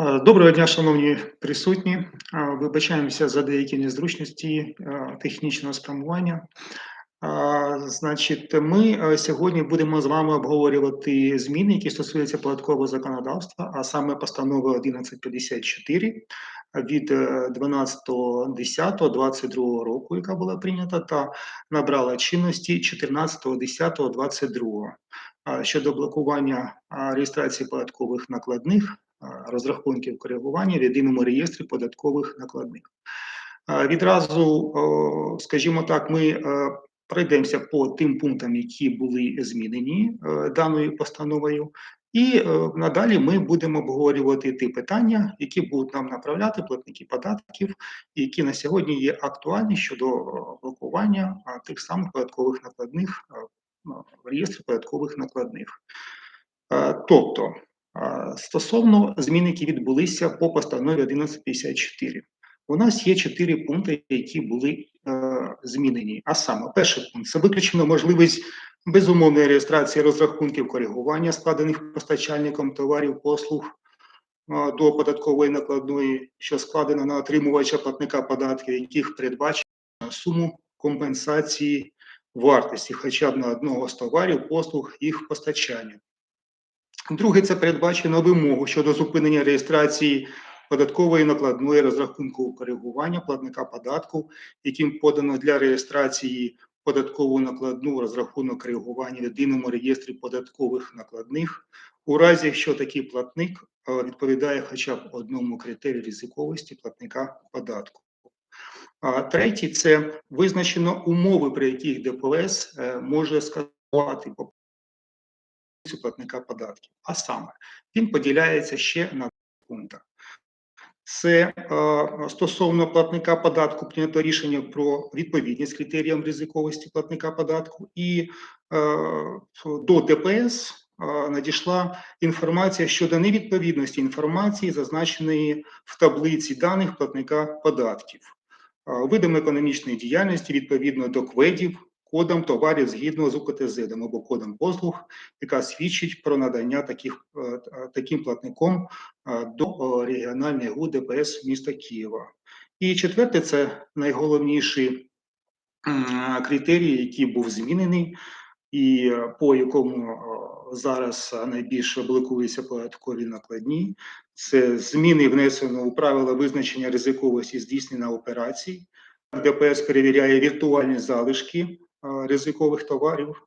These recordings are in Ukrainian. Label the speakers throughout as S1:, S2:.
S1: Е, Доброго дня, шановні присутні. Е, Вибачаємося за деякі незручності е, технічного спрямування. Значить, ми сьогодні будемо з вами обговорювати зміни, які стосуються податкового законодавства, а саме постанови 1154 від е, 12.10.22 року, яка була прийнята, та набрала чинності 14.10.22 е, щодо блокування реєстрації податкових накладних розрахунків коригування в єдиному реєстрі податкових накладних. Відразу, скажімо так, ми пройдемося по тим пунктам, які були змінені е, даною постановою. І е, надалі ми будемо обговорювати ті питання, які будуть нам направляти платники податків, які на сьогодні є актуальні щодо блокування тих самих податкових накладних в реєстрі податкових накладних. Тобто, Стосовно змін, які відбулися по постанові 1154, у нас є чотири пункти, які були е, змінені. А саме, перший пункт це виключено можливість безумовної реєстрації розрахунків коригування, складених постачальником товарів послуг до податкової накладної, що складено на отримувача платника податків, яких передбачено суму компенсації вартості хоча б на одного з товарів, послуг їх постачання. Друге, це передбачено вимогу щодо зупинення реєстрації податкової накладної розрахунку коригування платника податку, яким подано для реєстрації податкову накладну розрахунок коригування в єдиному реєстрі податкових накладних, у разі, якщо такий платник е, відповідає хоча б одному критерію ризиковості платника податку. А третє це визначено умови, при яких ДПС е, може скасувати платника податків. А саме, він поділяється ще на пунктах. Це е, стосовно платника податку прийнято рішення про відповідність критеріям ризиковості платника податку, і е, до ДПС е, надійшла інформація щодо невідповідності інформації, зазначеної в таблиці даних платника податків, е, видами економічної діяльності відповідно до кведів, кодом товарів згідно з УКТЗ або кодом послуг, яка свідчить про надання таких е, е, таким платником е, до регіональної ГУ ДПС міста Києва. І четверте, це найголовніший критерій, який був змінений, і по якому зараз найбільше блокуються податкові накладні. Це зміни внесено у правила визначення ризиковості здійснення операцій. ДПС перевіряє віртуальні залишки ризикових товарів,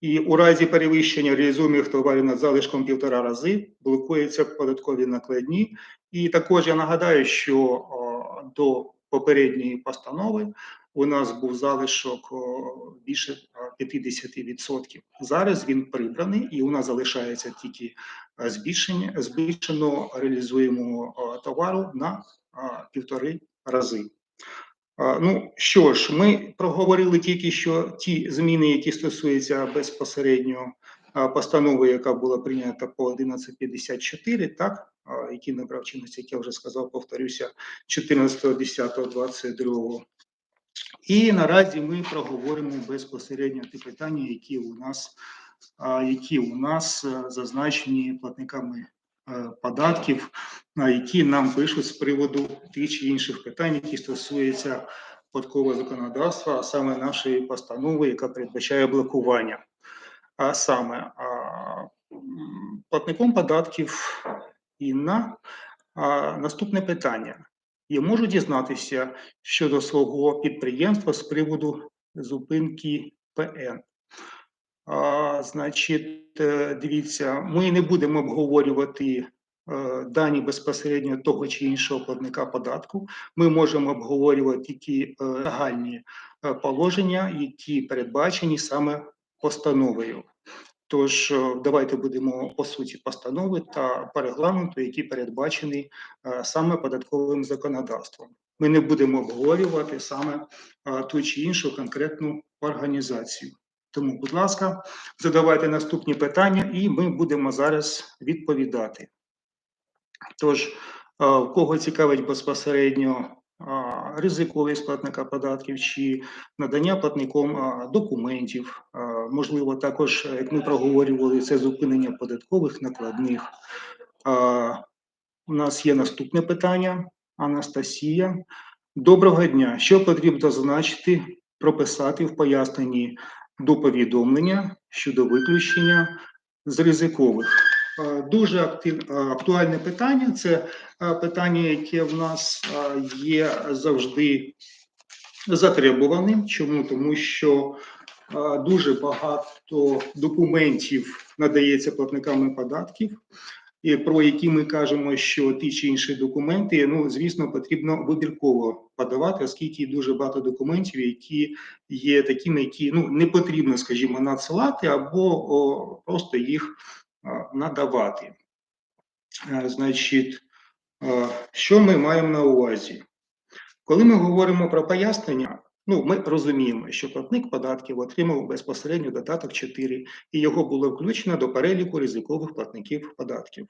S1: і у разі перевищення реалізуємих товарів над залишком півтора рази блокуються податкові накладні. І також я нагадаю, що до попередньої постанови у нас був залишок більше 50%. Зараз він прибраний, і у нас залишається тільки збільшення збільшено реалізуємого товару на півтори рази. Ну що ж, ми проговорили тільки що ті зміни, які стосуються безпосередньо постанови, яка була прийнята по 1154, так які набрав чинності, як я вже сказав, повторюся, 14.10.22. І наразі ми проговоримо безпосередньо ті питання, які у нас які у нас зазначені платниками Е, податків, які нам пишуть з приводу тих чи інших питань, які стосуються податкового законодавства, а саме нашої постанови, яка передбачає блокування. А саме платником податків і на наступне питання. Я можу дізнатися щодо свого підприємства з приводу зупинки ПН. Значить, е, дивіться, ми не будемо обговорювати е, дані безпосередньо того чи іншого платника податку. Ми можемо обговорювати тільки е, загальні положення, які передбачені саме постановою. Тож, давайте будемо по суті постанови та по регламенту, які передбачені саме податковим законодавством. Ми не будемо обговорювати саме ту чи іншу конкретну організацію. Тому, будь ласка, задавайте наступні питання, і ми будемо зараз відповідати. Тож, е, кого цікавить безпосередньо ризиковість платника податків чи надання платником документів, можливо, також, як ми проговорювали, це зупинення податкових накладних. у нас є наступне питання. Анастасія. Доброго дня. Що потрібно зазначити, прописати в поясненні до повідомлення щодо виключення з ризикових? Е, Дуже е, актуальне питання. Це е, питання, яке в нас є завжди затребуваним. Чому? Тому що дуже багато документів надається платниками податків, про які ми кажемо, що ті чи інші документи, ну звісно, потрібно вибірково подавати, оскільки дуже багато документів, які є такими, які ну не потрібно, скажімо, надсилати або о, просто їх надавати. Е, Значить, що ми маємо на увазі? Коли ми говоримо про пояснення, ну ми розуміємо, що платник податків отримав безпосередньо додаток 4, і його було включено до переліку ризикових платників податків.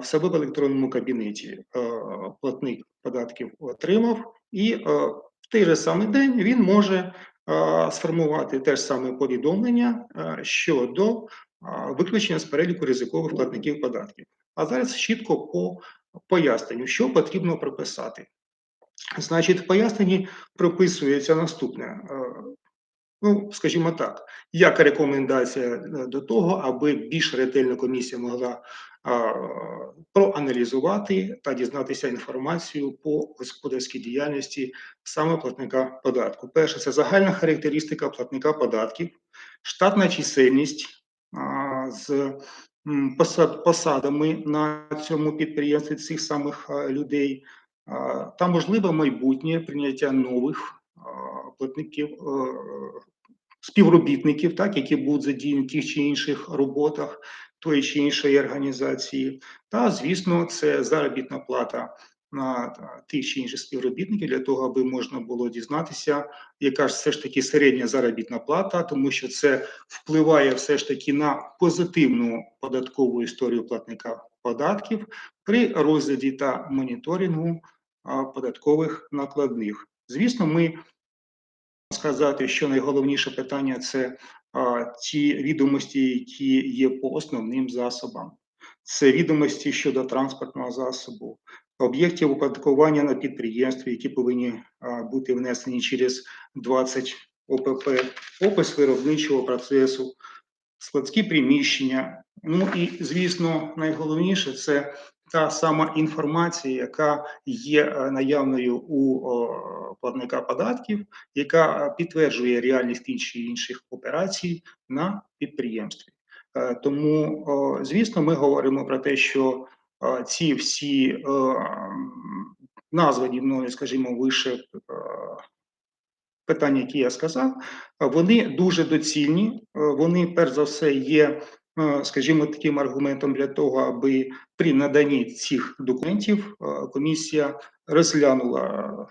S1: В себе в електронному кабінеті платник податків отримав, і в той же самий день він може сформувати те ж саме повідомлення щодо виключення з переліку ризикових платників податків. А зараз чітко по поясненню, що потрібно прописати. Значить, в поясненні прописується наступне. е, Ну, скажімо так, як рекомендація е, до того, аби більш ретельно комісія могла а, проаналізувати та дізнатися інформацію по господарській діяльності саме платника податку. Перше, це загальна характеристика платника податків, штатна чисельність а, з посад, посадами на цьому підприємстві цих самих людей, та можливе майбутнє прийняття нових платників. Співробітників, так які будуть задіяні в тих чи інших роботах тої чи іншої організації, та звісно, це заробітна плата на тих чи інших співробітників для того, аби можна було дізнатися, яка ж все ж таки середня заробітна плата, тому що це впливає все ж таки на позитивну податкову історію платника податків при розгляді та моніторингу податкових накладних. Звісно, ми сказати, що найголовніше питання це ті відомості, які є по основним засобам. Це відомості щодо транспортного засобу, об'єктів оподаткування на підприємстві, які повинні бути внесені через 20 ОПП, опис виробничого процесу, складські приміщення. Ну і звісно, найголовніше це та сама інформація, яка є е, наявною у платника податків, яка підтверджує реальність тих інших операцій на підприємстві. Е, Тому, звісно, ми говоримо про те, що е, ці всі е, названі мною, скажімо, вище е, питання, які я сказав, е, вони дуже доцільні. е, Вони, перш за все, є, е, скажімо, таким аргументом для того, аби при наданні цих документів комісія розглянула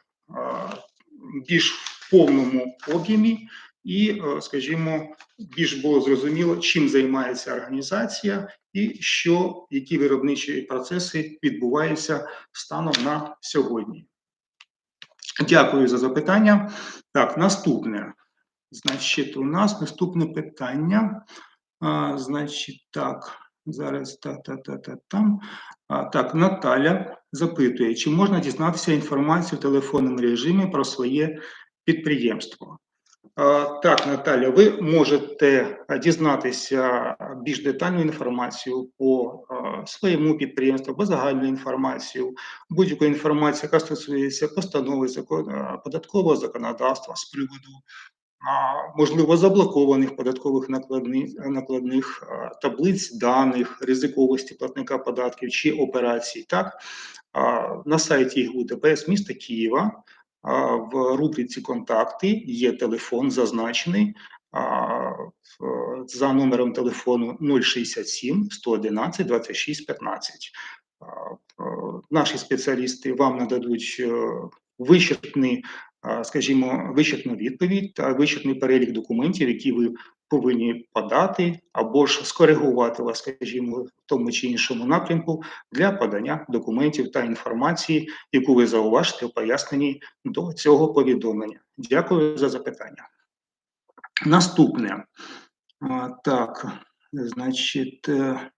S1: більш в повному об'ємі і, скажімо, більш було зрозуміло, чим займається організація і що які виробничі процеси відбуваються станом на сьогодні. Дякую за запитання. Так, наступне. Значить, у нас наступне питання. А, значить, так, зараз та та та та там. Так, Наталя запитує, чи можна дізнатися інформацію в телефонному режимі про своє підприємство? А, Так, Наталя, ви можете дізнатися більш детальну інформацію по а, своєму підприємству, або загальну інформацію, будь-яку інформацію, яка стосується постанови податкового законодавства з приводу можливо заблокованих податкових накладних, накладних таблиць даних, ризиковості платника податків чи операцій. Так на сайті ГУ ДПС міста Києва в рубриці Контакти є телефон зазначений. За номером телефону 067 111 26 15. Е, Наші спеціалісти вам нададуть е, вичерпний, скажімо, вичерпну відповідь та вичерпний перелік документів, які ви повинні подати або ж скоригувати вас, скажімо, в тому чи іншому напрямку для подання документів та інформації, яку ви зауважите у поясненні до цього повідомлення. Дякую за запитання. Наступне. Так, значить. е,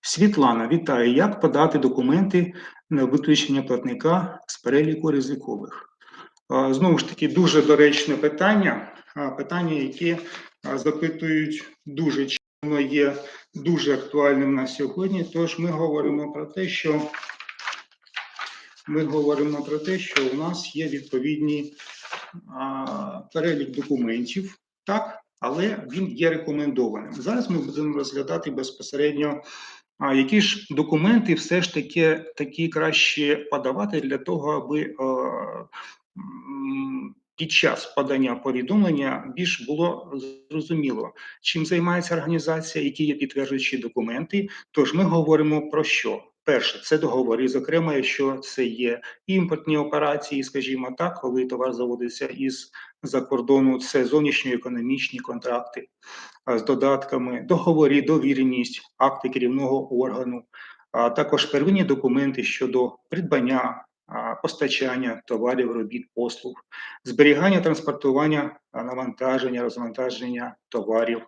S1: Світлана, вітаю. Як подати документи на виключення платника з переліку ризикових? Знову ж таки, дуже доречне питання. Питання, яке запитують дуже воно є дуже актуальним на сьогодні. Тож ми говоримо про те, що ми говоримо про те, що у нас є відповідний перелік документів, так, але він є рекомендованим. Зараз ми будемо розглядати безпосередньо, а, які ж документи все ж таки такі краще подавати для того, аби під час подання повідомлення більш було зрозуміло, чим займається організація, які є підтверджуючі документи. Тож ми говоримо про що? Перше, це договори, зокрема, якщо це є імпортні операції, скажімо так, коли товар заводиться із за кордону, це зовнішньоекономічні контракти з додатками, договори, довіреність, акти керівного органу, а також первинні документи щодо придбання, постачання товарів, робіт, послуг, зберігання, транспортування, навантаження, розвантаження товарів,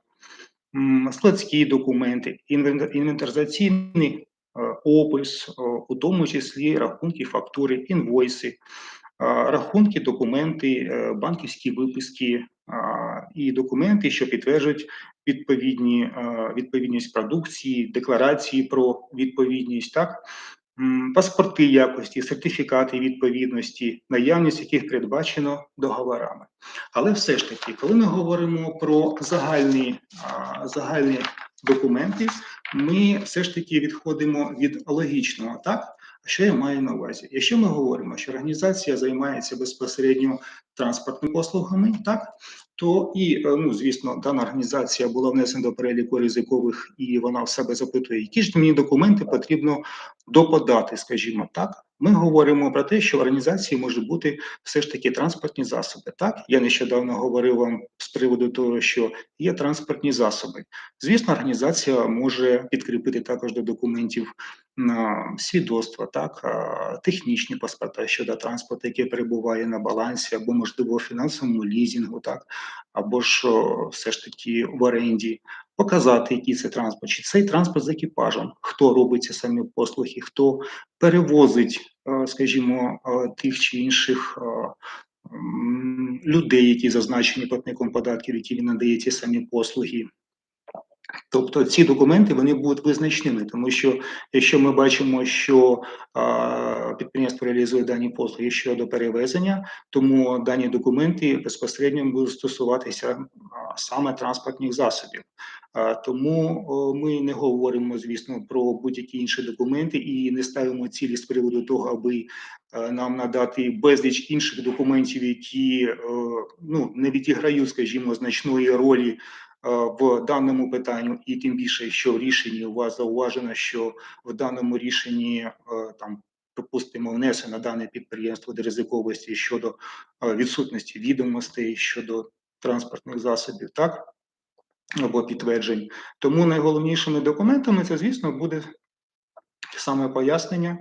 S1: складські документи, інвентаризаційний е, опис, е, у тому числі рахунки, фактури, інвойси, рахунки, документи, е, банківські виписки і документи, що підтверджують відповідні е, відповідність продукції, декларації про відповідність, так паспорти якості, сертифікати відповідності, наявність яких передбачено договорами. Але все ж таки, коли ми говоримо про загальні, загальні документи, ми все ж таки відходимо від логічного, так? Що я маю на увазі? Якщо ми говоримо, що організація займається безпосередньо транспортними послугами, так то і е, ну звісно, дана організація була внесена до переліку ризикових, і вона в себе запитує, які ж мені документи потрібно доподати, скажімо так. Ми говоримо про те, що в організації може бути все ж таки транспортні засоби. Так, я нещодавно говорив вам з приводу того, що є транспортні засоби. Звісно, організація може підкріпити також до документів на свідоцтва, так технічні паспорта щодо транспорту, який перебуває на балансі, або можливо фінансовому лізінгу, так або ж все ж таки в оренді. Показати, який це транспорт, чи цей транспорт з екіпажем, хто робить ці самі послуги, хто перевозить, е, скажімо, е, тих чи інших е, людей, які зазначені платником податків, які він надає ці самі послуги. Тобто ці документи вони будуть визначними, тому що якщо ми бачимо, що а, підприємство реалізує дані послуги щодо перевезення, тому дані документи безпосередньо будуть стосуватися а, саме транспортних засобів. А, тому о, ми не говоримо, звісно, про будь-які інші документи і не ставимо цілі з приводу того, аби е, нам надати безліч інших документів, які е, ну не відіграють, скажімо, значної ролі е, в даному питанню, і тим більше, що в рішенні у вас зауважено, що в даному рішенні е, там. Припустимо, внесено дане підприємство до ризиковості щодо е, відсутності відомостей щодо транспортних засобів, так або підтверджень. Тому найголовнішими документами це, звісно, буде саме пояснення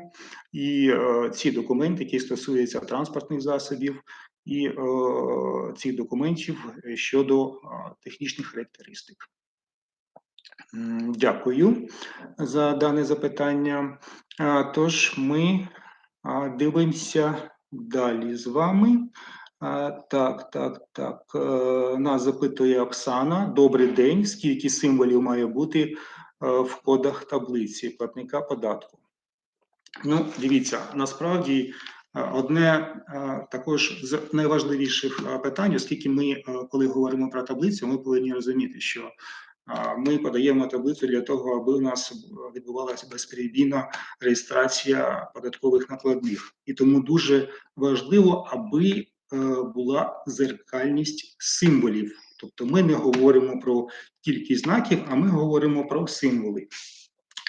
S1: і е, ці документи, які стосуються транспортних засобів, і е, цих документів щодо е, технічних характеристик. Дякую за дане запитання. Тож ми дивимося далі з вами. Так, так, так. е, Нас запитує Оксана. Добрий день. Скільки символів має бути е, в кодах таблиці платника податку? Ну, дивіться, насправді е, одне е, також з найважливіших е, питань, оскільки ми, е, коли говоримо про таблицю, ми повинні розуміти, що ми подаємо таблицю для того, аби у нас відбувалася безперебійна реєстрація податкових накладних, і тому дуже важливо, аби е, була зеркальність символів. Тобто, ми не говоримо про кількість знаків, а ми говоримо про символи.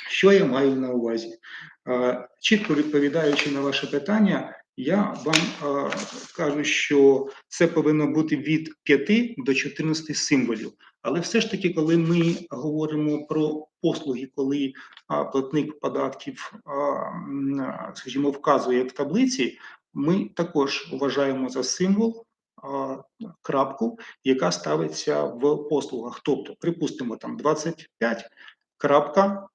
S1: Що я маю на увазі? Чітко відповідаючи на ваше питання, я вам кажу, що це повинно бути від 5 до 14 символів. Але все ж таки, коли ми говоримо про послуги, коли платник податків, скажімо, вказує в таблиці, ми також вважаємо за символ крапку, яка ставиться в послугах. Тобто, припустимо, там 25 крапка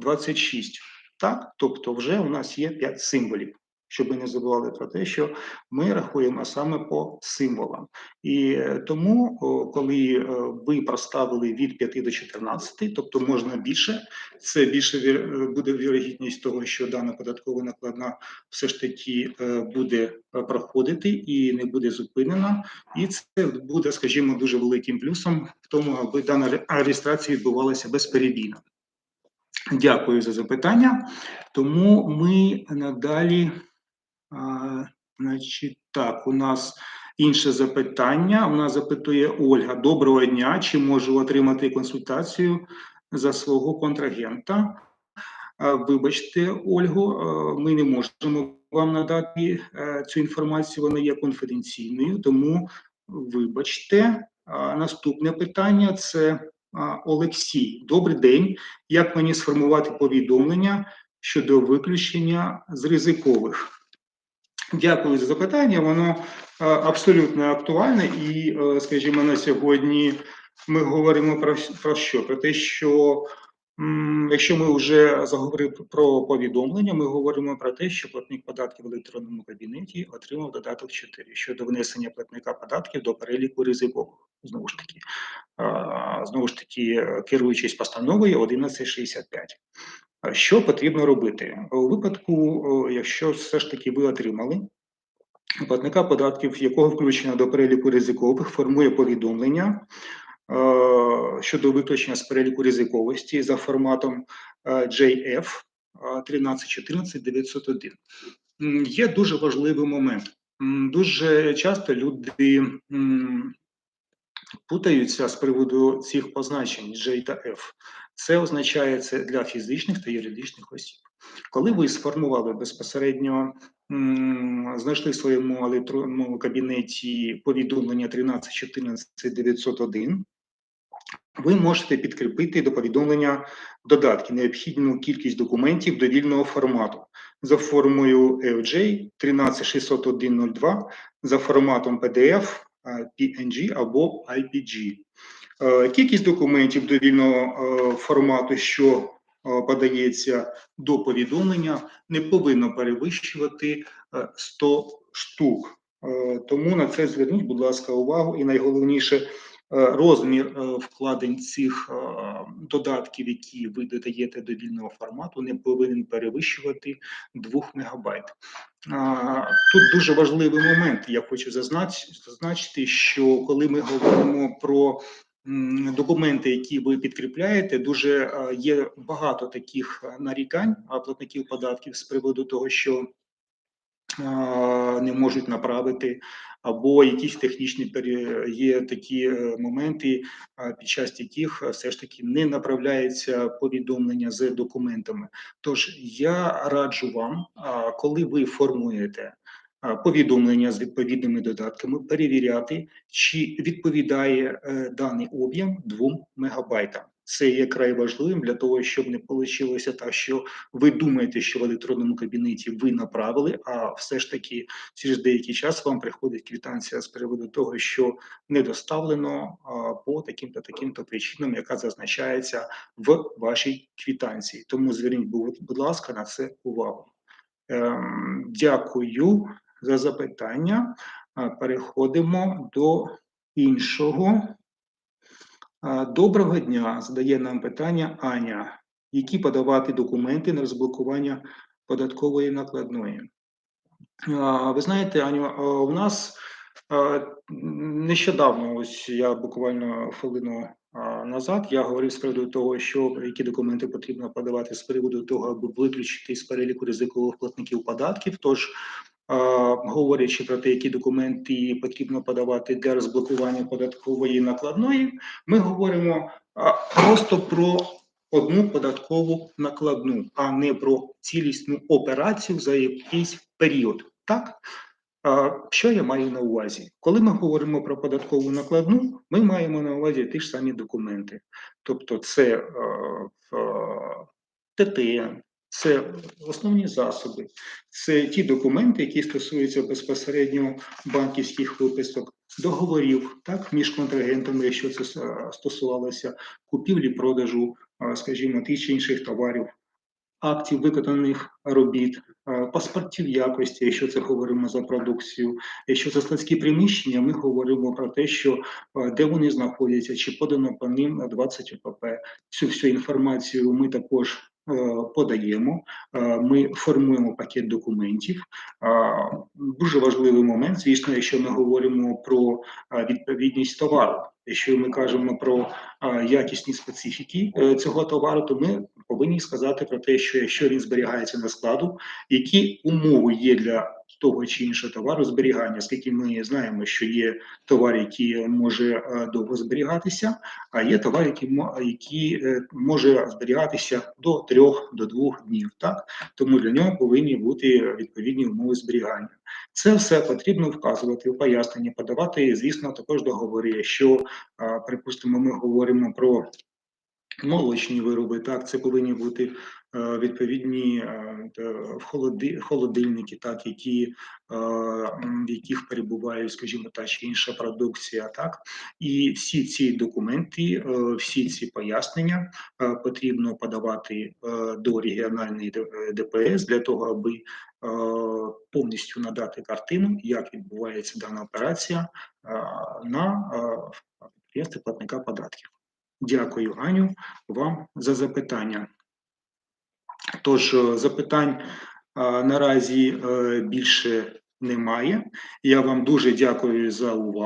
S1: 26. Так, тобто вже у нас є 5 символів. Щоб ви не забували про те, що ми рахуємо саме по символам. І е, тому, коли е, ви проставили від 5 до 14, тобто можна більше, це більше е, буде вірогідність того, що дана податкова накладна все ж таки буде проходити і не буде зупинена. І це буде, скажімо, дуже великим плюсом в тому, аби дана реєстрація відбувалася безперебійно. Дякую за запитання. Тому ми надалі, а, значить, так, у нас інше запитання. У нас запитує Ольга: Доброго дня. Чи можу отримати консультацію за свого контрагента? А, Вибачте, Ольго, ми не можемо вам надати е, цю інформацію, вона є конфіденційною, тому вибачте. А, Наступне питання це Олексій. Добрий день. Як мені сформувати повідомлення щодо виключення з ризикових? Дякую за запитання. Воно е, абсолютно актуальне, і, е, скажімо, на сьогодні ми говоримо про, про що? Про те, що якщо ми вже заговорили про повідомлення, ми говоримо про те, що платник податків в електронному кабінеті отримав додаток 4 щодо внесення платника податків до переліку ризикових. Знову ж таки, знову ж таки, е, керуючись постановою 1165. Що потрібно робити у випадку, якщо все ж таки ви отримали платника податків, якого включено до переліку ризикових, формує повідомлення щодо виключення з переліку ризиковості за форматом е, JF 13.14.901. М, Є дуже важливий момент. Дуже часто люди путаються з приводу цих позначень J та F. Це означає це для фізичних та юридичних осіб. Коли ви сформували безпосередньо, знайшли в своєму електронному кабінеті повідомлення 13.14.901, ви можете підкріпити до повідомлення додатки, необхідну кількість документів довільного формату за формою FJ 13.601.02 за форматом PDF, PNG або IPG. Е, Кількість документів довільного е, формату, що е, подається до повідомлення, не повинно перевищувати е, 100 штук. Тому на це зверніть, будь ласка, увагу. І найголовніше розмір е, вкладень цих е, додатків, які ви додаєте до вільного формату, не повинен перевищувати 2 мегабайт. Тут дуже важливий момент. Я хочу зазначити, що коли ми говоримо про документи, які ви підкріпляєте, дуже е, є багато таких е, нарікань платників податків з приводу того, що не можуть направити, або якісь технічні є такі е, моменти, під час яких е, все ж таки не направляється повідомлення з документами. Тож я раджу вам, коли ви формуєте повідомлення з відповідними додатками, перевіряти, чи відповідає е, даний об'єм 2 мегабайтам. Це є край важливим для того, щоб не вийшло так, що ви думаєте, що в електронному кабінеті ви направили, а все ж таки через деякий час вам приходить квитанція з приводу того, що не доставлено по таким-то таким-то причинам, яка зазначається в вашій квитанції. Тому зверніть, будь ласка, на це увагу. Ем, Дякую за запитання. Переходимо до іншого. Доброго дня. Задає нам питання Аня. Які подавати документи на розблокування податкової накладної? Ви знаєте, Аню, у нас нещодавно, ось я буквально хвилину назад, я говорив з приводу того, що які документи потрібно подавати з приводу того, аби виключити з переліку ризикових платників податків. Тож, говорячи про те, які документи потрібно подавати для розблокування податкової накладної, ми говоримо просто про одну податкову накладну, а не про цілісну операцію за якийсь період. Так? Що я маю на увазі? Коли ми говоримо про податкову накладну, ми маємо на увазі ті ж самі документи. Тобто, це ТТН, це основні засоби, це ті документи, які стосуються безпосередньо банківських виписок, договорів так, між контрагентами, якщо це стосувалося купівлі, продажу, скажімо, тих чи інших товарів актів виконаних робіт, паспортів якості, якщо це говоримо за продукцію. Якщо це складські приміщення, ми говоримо про те, що де вони знаходяться, чи подано по ним на 20 ОПП. Цю всю інформацію ми також подаємо. Е, Ми формуємо пакет документів. Дуже важливий момент, звісно, якщо ми говоримо про відповідність товару. Якщо ми кажемо про якісні специфіки е, цього товару, то ми повинні сказати про те, що якщо він зберігається на складу, які умови є для того чи іншого товару зберігання, оскільки ми знаємо, що є товар, який може е, довго зберігатися, а є товар, який, е, може зберігатися до трьох до двох днів. Так тому для нього повинні бути відповідні умови зберігання. Це все потрібно вказувати в поясненні, подавати, звісно, також договори. Якщо, припустимо, ми говоримо про молочні вироби, так, це повинні бути е, відповідні е, холодильники, так, які, е, в яких перебуває, скажімо, та чи інша продукція, так, і всі ці документи, всі ці пояснення потрібно подавати до регіональної ДПС для того, аби повністю надати картину, як відбувається дана операція на підприємстві платника податків. Дякую, Аню, вам за запитання. Тож, е, запитань е, наразі е, більше немає. Я вам дуже дякую за увагу.